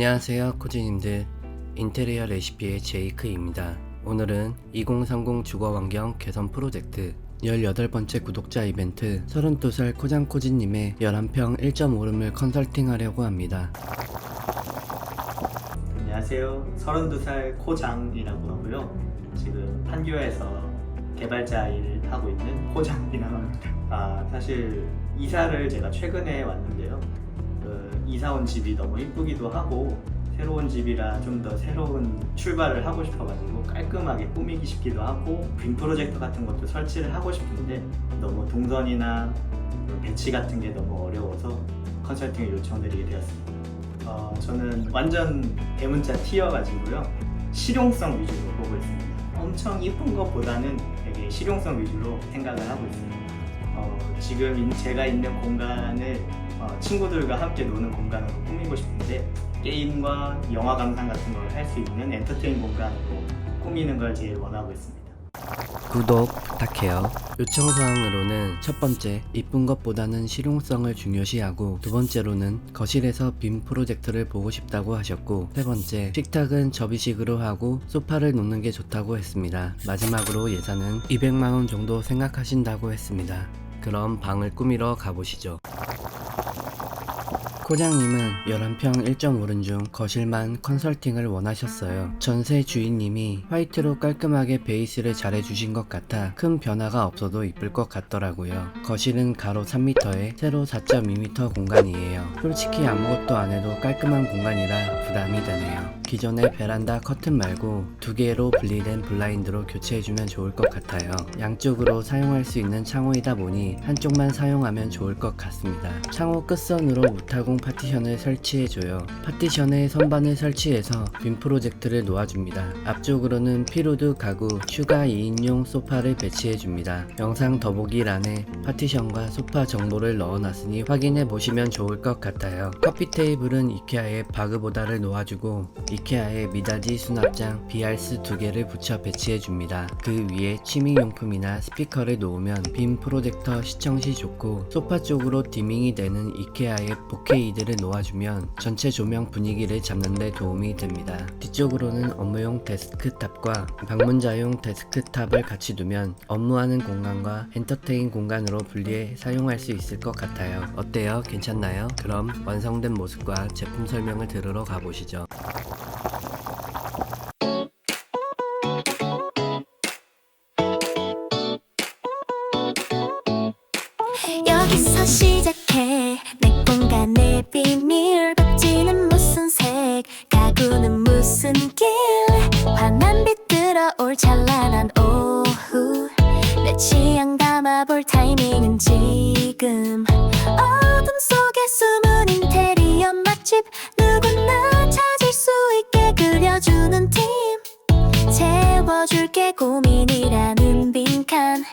안녕하세요 코지님들 인테리어 레시피의 제이크입니다 오늘은 2030 주거환경 개선 프로젝트 18번째 구독자 이벤트 32살 코장코지님의 11평 1.5룸을 컨설팅하려고 합니다 안녕하세요. 32살 코장이라고 하고요. 지금 판교에서 개발자 일을 하고 있는 코장이라고 합니다. 아, 사실 이사를 제가 최근에 왔는데요. 그 이사 온 집이 너무 이쁘기도 하고 새로운 집이라 좀 더 새로운 출발을 하고 싶어가지고 깔끔하게 꾸미기 싶기도 하고 빔 프로젝터 같은 것도 설치를 하고 싶은데 너무 동선이나 배치 같은 게 너무 어려워서 컨설팅을 요청드리게 되었습니다. 어, 저는 완전 대문자 T여가지고요 실용성 위주로 보고 있습니다. 엄청 이쁜 것보다는 되게 실용성 위주로 생각을 하고 있습니다. 어, 지금 인- 제가 있는 공간을 어, 친구들과 함께 노는 공간으로 꾸미고 싶은데 게임과 영화 감상 같은 걸 할 수 있는 엔터테인 공간으로 꾸미는 걸 제일 원하고 있습니다. 구독 부탁해요. 요청 사항으로는 첫 번째 이쁜 것보다는 실용성을 중요시하고 두 번째로는 거실에서 빔 프로젝트를 보고 싶다고 하셨고 세 번째 식탁은 접이식으로 하고 소파를 놓는 게 좋다고 했습니다. 마지막으로 예산은 200만원 정도 생각하신다고 했습니다. 그럼 방을 꾸미러 가보시죠 코장님은 11평 1.5른 중 거실만 컨설팅을 원하셨어요. 전세 주인님이 화이트로 깔끔하게 베이스를 잘해주신 것 같아 큰 변화가 없어도 이쁠 것 같더라고요. 거실은 가로 3m에 세로 4.2m 공간이에요. 솔직히 아무것도 안 해도 깔끔한 공간이라 부담이 되네요. 기존의 베란다 커튼 말고 두 개로 분리된 블라인드로 교체해주면 좋을 것 같아요. 양쪽으로 사용할 수 있는 창호이다 보니 한쪽만 사용하면 좋을 것 같습니다. 창호 끝선으로 무타공 파티션을 설치해줘요. 파티션에 선반을 설치해서 빔 프로젝트를 놓아줍니다. 앞쪽으로는 피로드 가구 휴가 2인용 소파를 배치해줍니다. 영상 더보기란에 파티션과 소파 정보를 넣어놨으니 확인해 보시면 좋을 것 같아요. 커피 테이블은 이케아의 바그보다를 놓아주고 이케아의 미닫이 수납장 BRS 두 개를 붙여 배치해줍니다. 그 위에 취미용품이나 스피커를 놓으면 빔 프로젝터 시청 시 좋고 소파 쪽으로 디밍이 되는 이케아의 보케이 드를 놓아주면 전체 조명 분위기를 잡는 데 도움이 됩니다. 뒤쪽으로는 업무용 데스크탑과 방문자용 데스크탑을 같이 두면 업무하는 공간과 엔터테인 공간으로 분리해 사용할 수 있을 것 같아요. 어때요? 괜찮나요? 그럼 완성된 모습과 제품 설명을 들으러 가보시죠. 여기서 시작해 볼 타이밍은 지금. 어둠 속에 숨은 인테리어 맛집. 누구나 찾을 수 있게 그려주는 팀. 채워줄게 고민이라는 빈칸.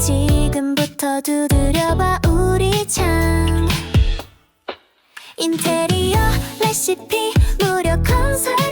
지금부터 두드려봐 우리 창. 인테리어 레시피 무료 컨설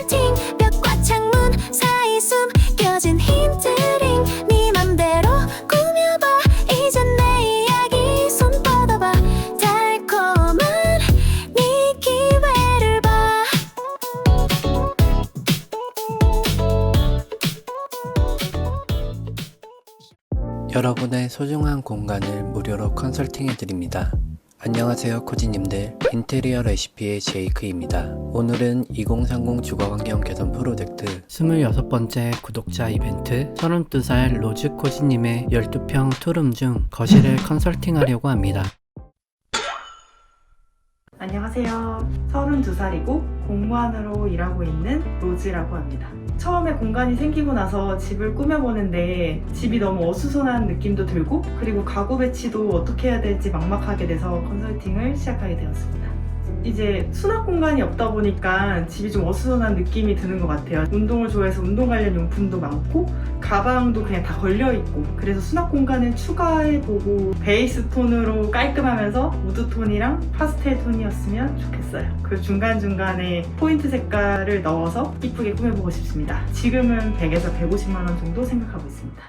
여러분의 소중한 공간을 무료로 컨설팅해 드립니다. 안녕하세요 코지님들 인테리어 레시피의 제이크입니다. 오늘은 2030 주거환경 개선 프로젝트 26번째 구독자 이벤트 32살 로즈 코지님의 12평 투룸 중 거실을 컨설팅하려고 합니다. 안녕하세요. 32살이고 공무원으로 일하고 있는 로즈라고 합니다. 처음에 공간이 생기고 나서 집을 꾸며보는데 집이 너무 어수선한 느낌도 들고 그리고 가구 배치도 어떻게 해야 될지 막막하게 돼서 컨설팅을 시작하게 되었습니다. 이제 수납 공간이 없다 보니까 집이 좀 어수선한 느낌이 드는 것 같아요. 운동을 좋아해서 운동 관련 용품도 많고 가방도 그냥 다 걸려 있고 그래서 수납 공간을 추가해보고 베이스 톤으로 깔끔하면서 우드 톤이랑 파스텔 톤이었으면 좋겠어요. 그 중간 중간에 포인트 색깔을 넣어서 이쁘게 꾸며보고 싶습니다. 지금은 100에서 150만 원 정도 생각하고 있습니다.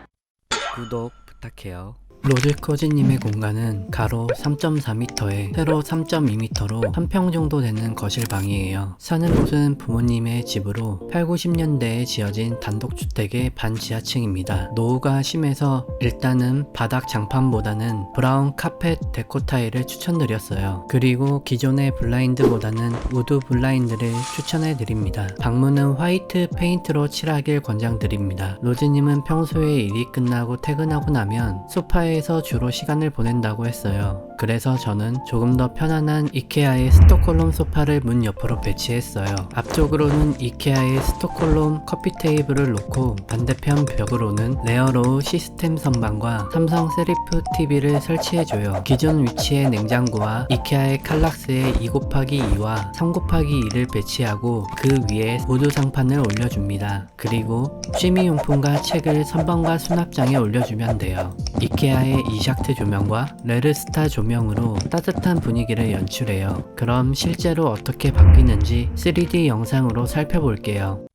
구독 부탁해요. 로즈코지님의 공간은 가로 3.4m에 세로 3.2m로 한 평 정도 되는 거실방이에요. 사는 곳은 부모님의 집으로 8, 90년대에 지어진 단독주택의 반지하층입니다. 노후가 심해서 일단은 바닥 장판보다는 브라운 카펫 데코 타일을 추천드렸어요. 그리고 기존의 블라인드보다는 우드 블라인드를 추천해드립니다. 방문은 화이트 페인트로 칠하길 권장드립니다. 로즈님은 평소에 일이 끝나고 퇴근하고 나면 소파에 서 주로 시간을 보낸다고 했어요. 그래서 저는 조금 더 편안한 이케아의 스톡홀름 소파를 문 옆으로 배치했어요. 앞쪽으로는 이케아의 스톡홀름 커피 테이블을 놓고 반대편 벽으로는 레어로우 시스템 선반과 삼성 세리프 TV를 설치해줘요. 기존 위치의 냉장고와 이케아의 칼락스의 2 곱하기 2와 3 곱하기 2를 배치하고 그 위에 우드 상판을 올려줍니다. 그리고 취미용품과 책을 선반과 수납장에 올려주면 돼요. 이케아의 이샥트 조명과 레르스타 조명으로 따뜻한 분위기를 연출해요. 그럼 실제로 어떻게 바뀌는지 3D 영상으로 살펴볼게요.